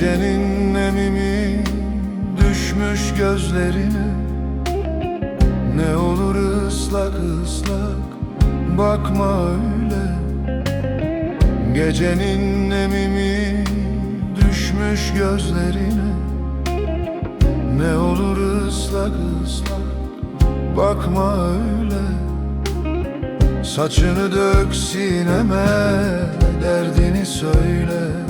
Gecenin nemimi düşmüş gözlerine Ne olur ıslak ıslak bakma öyle. Gecenin nemimi düşmüş gözlerine Ne olur ıslak ıslak bakma öyle. Saçını dök sineme derdini söyle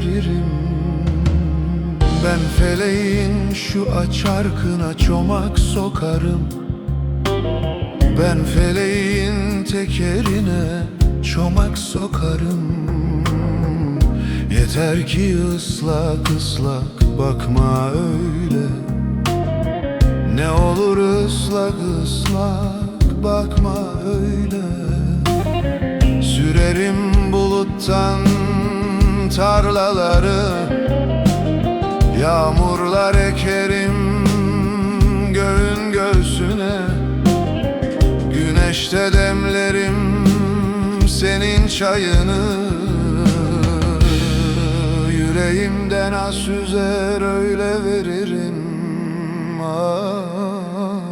veririm Ben feleğin şu açarkına çomak sokarım. Ben feleğin tekerine çomak sokarım. Yeter ki ıslak ıslak bakma öyle. Ne olur ıslak ıslak bakma öyle. Sürerim buluttan tarlaları Yağmurlar ekerim göğün göğsüne Güneşte demlerim senin çayını Yüreğimden az süzer öyle veririm ah.